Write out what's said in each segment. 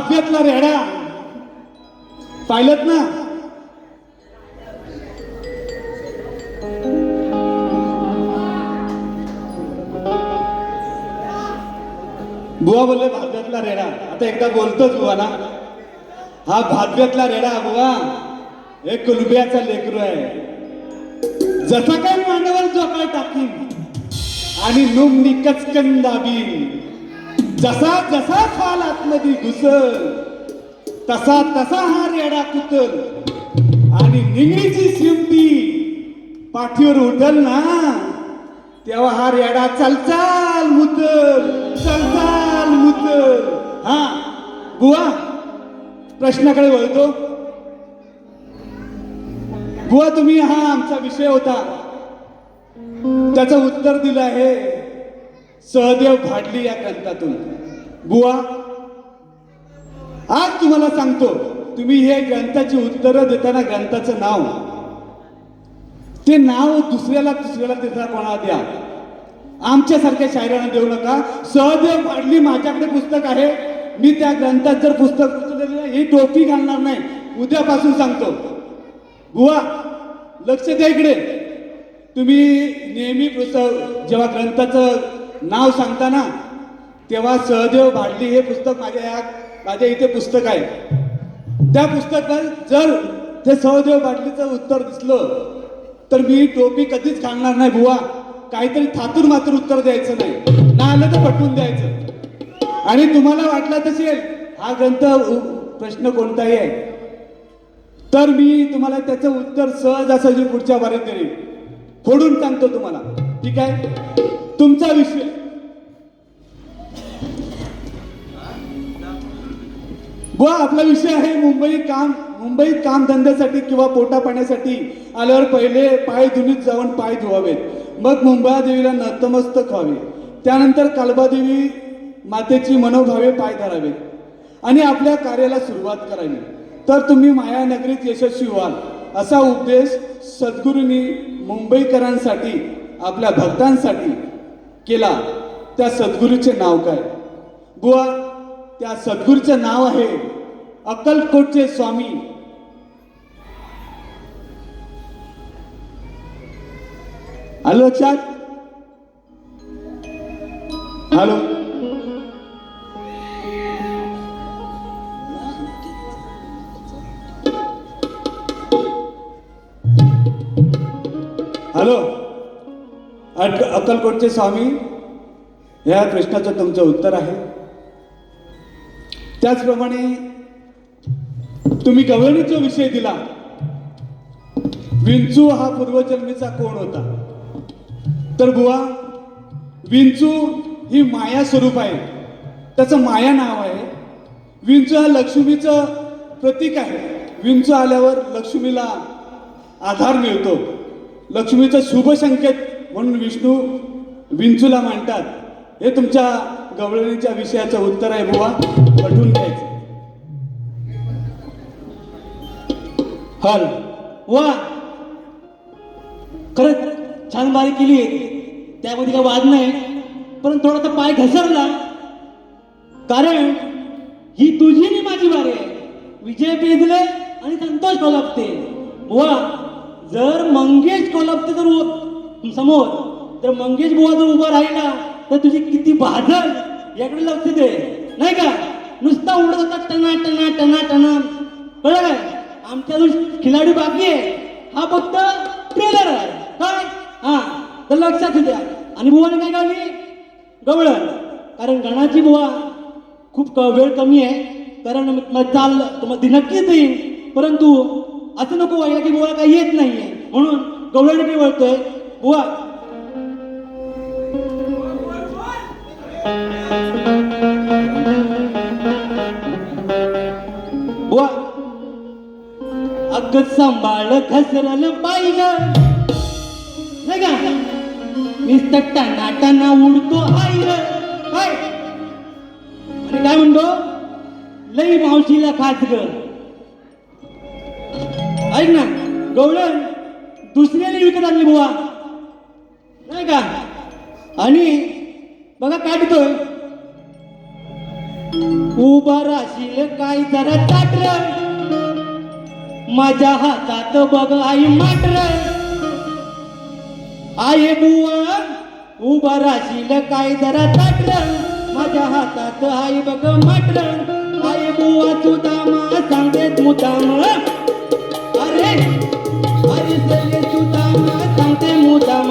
माफियातला रेडा पाहिलं ना? बुवा बोलले भाग्यातला रेडा आता एकदा बोलतोच बुवा ना. हा भाग्यातला रेडा बुवा. हे कुलबियाचा लेकरू आहे. जसा काय मांडवर जोकाळ टाकीन. आणि नुम निकचकन दाबीन. जसा जसा फाल आतमध्ये घुसल तसा तसा हा रेडा कुतल. आणि निंगडीची शिमटी पाठीवर उठल ना तेव्हा हा रेडा चालचाल मुतल चलचाल मुतल. हा बुवा प्रश्नाकडे वळतो. बुवा तुम्ही हा आमचा विषय होता. त्याचं उत्तर दिलं आहे. सहदेव भाडली या ग्रंथातून. बुवा आज तुम्हाला सांगतो तुम्ही हे ग्रंथाची उत्तरं देताना ग्रंथाचं नाव. ते नाव दुसऱ्याला दुसऱ्याला देताना कोणाला द्या? आमच्यासारख्या शायरांना देऊ नका. सहदेव भाडली माझ्याकडे पुस्तक आहे. मी त्या ग्रंथात जर पुस्तक ही टोपी घालणार नाही. उद्यापासून सांगतो. बुवा लक्ष द्या इकडे. तुम्ही नेहमी पुस्तक जेव्हा ग्रंथाचं नाव सांगताना तेव्हा सहदेव भाडली हे पुस्तक माझ्या या माझ्या इथे पुस्तक आहे. त्या पुस्तकात जर ते सहदेव भाडलीचं उत्तर दिसलं तर मी टोपी कधीच घालणार नाही बुवा. काहीतरी थातूर मात्र उत्तर द्यायचं नाही. ना आलं तर पटवून द्यायचं. आणि तुम्हाला वाटलं तसेल हा ग्रंथ उ- प्रश्न कोणताही आहे? तर मी तुम्हाला त्याचं उत्तर सहज असं पुढच्या बारीत देईल फोडून सांगतो तुम्हाला. ठीक आहे? तुमचा विषय. बुवा आपला विषय आहे मुंबई काम मुंबईत काम धंद्यासाठी किंवा पोटा पाण्यासाठी आल्यावर पहिले पाय धुनीत जाऊन पाय धुवावेत. मग मुंबईदेवीला नतमस्तक व्हावे. त्यानंतर कालबादेवी मातेची मनोभावे पाय धरावेत. आणि आपल्या कार्याला सुरुवात करावी. तर तुम्ही मायानगरीत यशस्वी व्हाल. असा उपदेश सद्गुरूंनी मुंबईकरांसाठी आपल्या भक्तांसाठी केला त्या सद्गुरूचे नाव काय? बुवा त्या सद्गुरूचं नाव आहे अक्कलकोटचे स्वामी. हॅलो लक्षात हॅलो. हॅलो. अक अक्कलकोटचे स्वामी ह्या प्रश्नाचं तुमचं उत्तर आहे. त्याचप्रमाणे तुम्ही गवळणीचा विषय दिला. विंचू हा पूर्वजन्मीचा कोण होता? तर बुवा विंचू ही माया स्वरूप आहे. त्याचं माया नाव आहे. विंचू हा लक्ष्मीचं प्रतीक आहे. विंचू आल्यावर लक्ष्मीला आधार मिळतो. लक्ष्मीचं शुभ संकेत म्हणून विष्णू विंचूला मांडतात. हे तुमच्या गवळणीच्या विषयाचं उत्तर आहे बुवा. पटवून घ्यायचं हल. वा खरंच छान बारी केली आहे. त्यामध्ये काही वाद नाही. पण थोडासा पाय घसरला. कारण ही तुझी आणि माझी बारी आहे. विजय पेजले आणि संतोष कोल्हापते. वा जर मंगेश कोल्हापते जर समोर. जर मंगेश बुवा जर उभा राहिला तर तुझी किती बाजल याकडे लक्ष दे. नाही का? नुसता उडत होता टना टना टना टना कळलं काय? आमच्या अजून खिलाडी बाकी आहे हा फक्त ट्रेलर आहे. काय? हा. तर लक्षात द्या. आणि बुवाने काय गावली गवळण. कारण गणाची बुवा खूप वेळ कमी आहे. कारण चाल तुम्हाला ती नक्कीच येईल परंतु असं नको व्हायला की बुवा काही येत नाहीये. म्हणून गवळणकडे वळतोय. बुवा. बुवा. अग सांभाळ घसरल पाहिलं नाही का? नुसतं टनाटना उडतो आईलं काय? आणि काय म्हणतो? लई मावशीला खास ग. ऐक ना गवळण दुसऱ्याने विकत आणली बुवा. नाही का? आणि बघा काढतोय उभा राशील काय जरा ताटर माझ्या हातात बघ आई माटर. आहे बुवा उभा राशील काय जरा ताटर माझ्या हातात आई बघ माटर. आई बुवा सुदामा सांगतेत मुदाम अरे अरे सगळे सुदामा सांगते मुदाम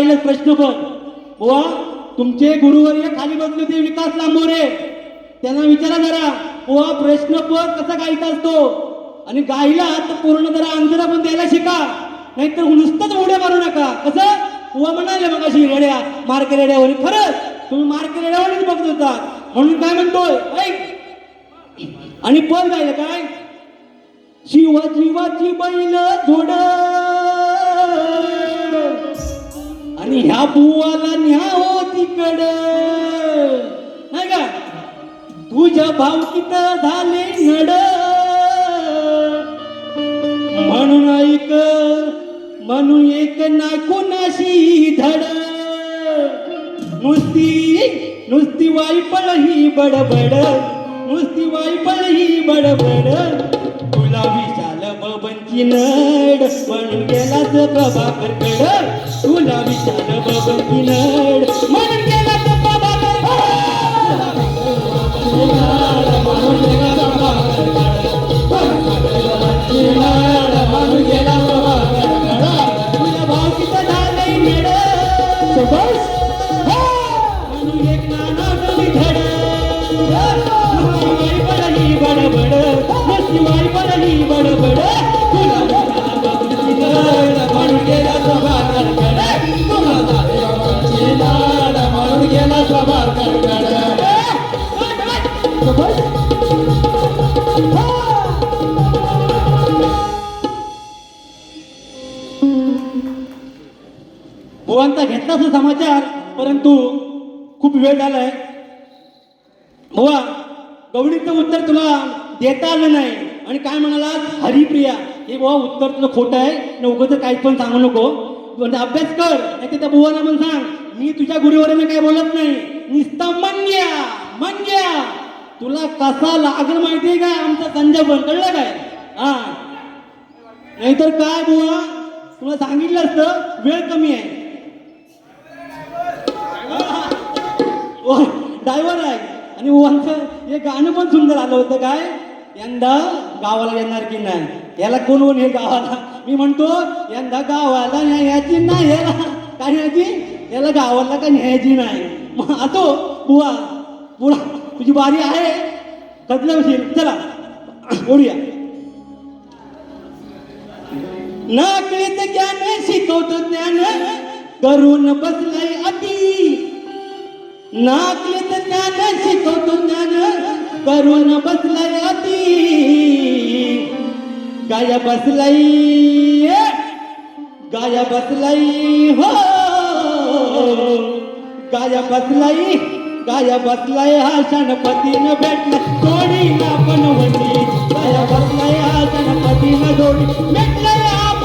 राहिलं प्रश्न बघ बुवा तुमचे गुरुवर्य खाली बसले होते विकास लांबोरे. त्यांना विचारा जरा. बुवा प्रश्न कसा गायचा असतो आणि गायला तर पूर्ण जरा आंजरा पण द्यायला शिका. नाहीतर नुसतंच उड्या मारू नका. कसं? बुवा म्हणाले मग अशी रेड्या मार्के रेड्यावर खरंच तुम्ही मार्क रेड्यावरच बघत होता. म्हणून काय म्हणतोय? ऐक. आणि पण गायलं काय? शिव जीवाची बैल जोड. आणि ह्या बुवाला हो तिकड. नाही का? तुझ्या भावकीत झाले नड म्हणून ऐक म्हणून एक ना कोणाशी धड. नुसती नुसती वाईपळ ही बडबड. नुसती वाईपळ ही बडबड. तुला विचार बबनची नड म्हणून गेलाच प्रभाकर कड तुला विचार बबनची नड. म्हणून गेला बुवांचा घेतला असं समाचार? परंतु खूप वेळ झालाय. बुवा गवडीचं उत्तर तुला देता आलं नाही. आणि काय म्हणाला हरिप्रिया. हे बुवा उत्तर तुझं खोटं आहे. नव्हतं काही पण सांगू नको. म्हणजे अभ्यास कर नाही त्या बुवाला पण सांग. मी तुझ्या गुरुवरांना काय बोलत नाही. नुसतं मन घ्या मन घ्या तुला कसा लागल माहितीये का? आमचा संजय पण कळलं काय? हा. नाहीतर काय बुवा? तुला सांगितलं असतं वेळ कमी आहे. ड्रायव्हर आहे. आणि वनचं हे गाणं पण सुंदर आलं होतं काय? यंदा गावाला येणार की नाही? याला कोण कोण हे गावाला? मी म्हणतो यंदा गावाला न्यायाची नाही याला काय न्यायची? याला गावाला काय न्यायाची नाही. मग असो बुवा. बुवा तुझी बारी आहे. कधला विषयी चला ओढूया. तो तो तो न कळीत ज्ञान शिकवतो ज्ञान करुण बसलंय अति। ना कळीत ज्ञान शिकवतो ज्ञान करुण बसलंय अति। गाया बसलय गाया बसलय हो। गाया बसलय गाया बसलाय पति न भेटलं तोड़ी ना पण गाया बसलाय पति न जोडी। भेटलं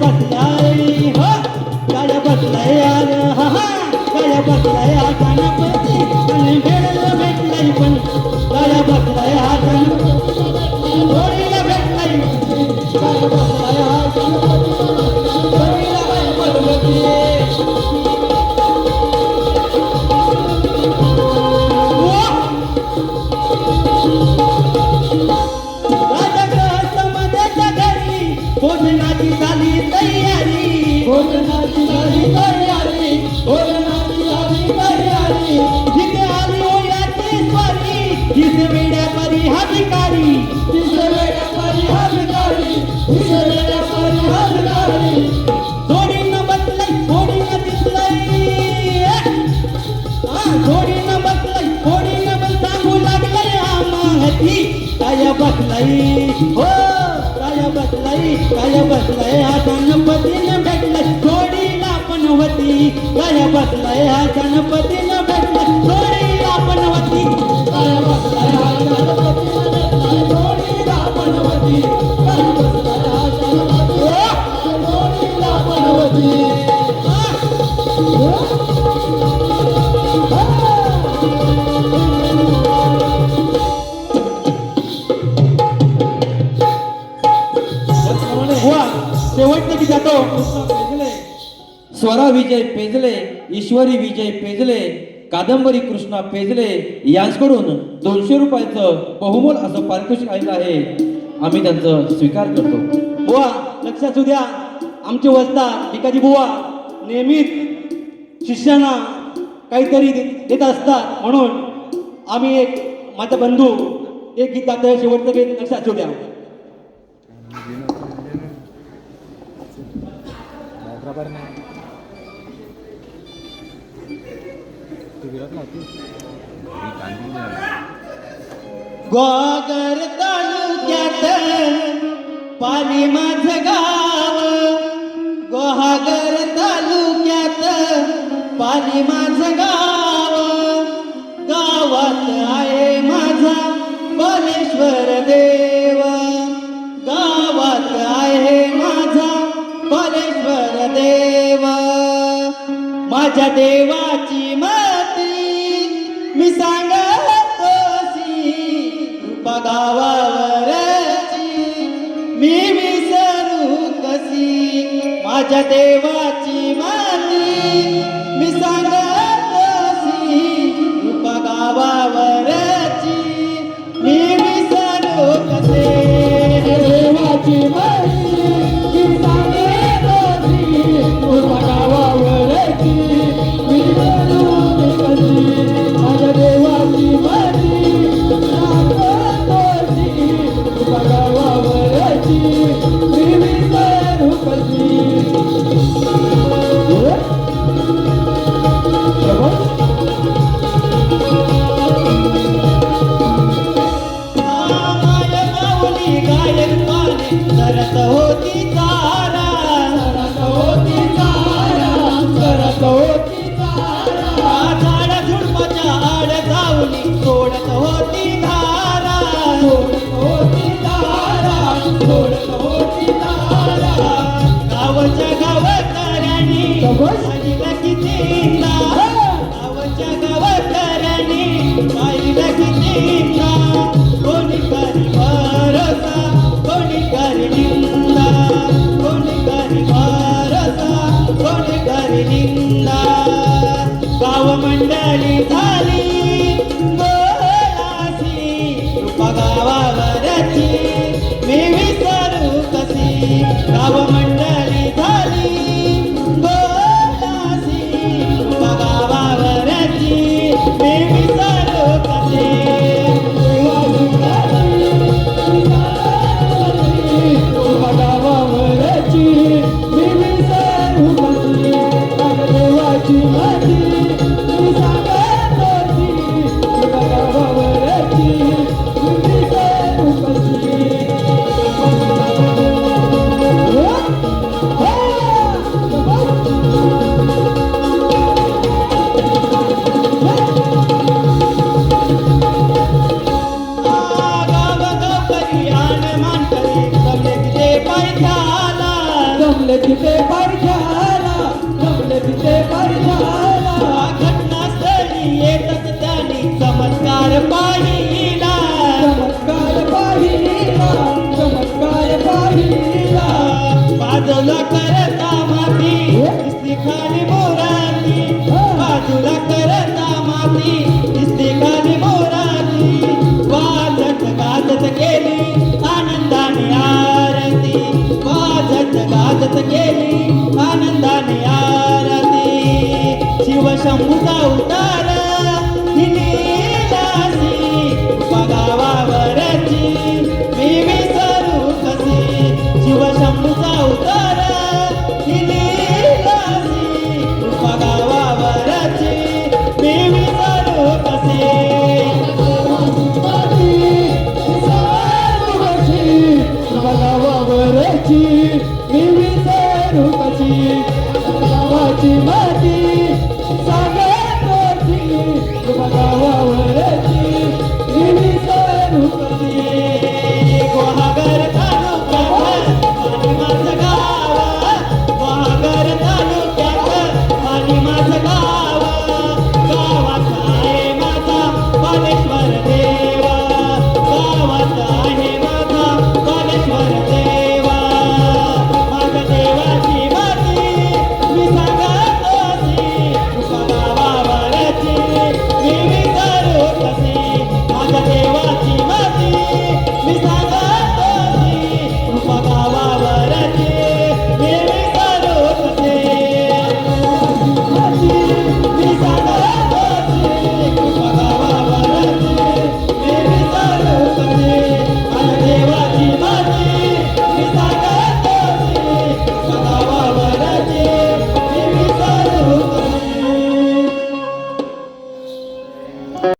batalha. काय बसलाय हा गणपतीनं भेटलं थोडीला पनवती काय बसलाय हा गणपतीनं थोडीला काय बसलाय हा गणपतीनं भेटलं थोडीला पनवती काय बसलाय हा थोडीला ईश्वरी विजय पेजले कादंबरी कृष्णा पेजले यांच्याकडून दोनशे रुपयाचं बहुमोल असं पारितोषिक आलेलं आहे. आम्ही त्यांचं स्वीकार करतो. बुवा लक्षात येऊ द्या. आमचे वस्ता भिकाजी बुवा नेहमीच शिष्यांना काहीतरी देत असतात. म्हणून आम्ही एक माझा बंधू एक गीत आता शेवटचं गीत लक्षात असू द्या. बरोबर गोगर तालुक्यात पाणी माझ गाव. गोहागर तालुक्यात पाणी माझ गाव. गावात आहे माझा बलेश्वर देव. गावात आहे माझा बलेश्वर देव. माझ्या देवाची माझ्या देवाची आली 七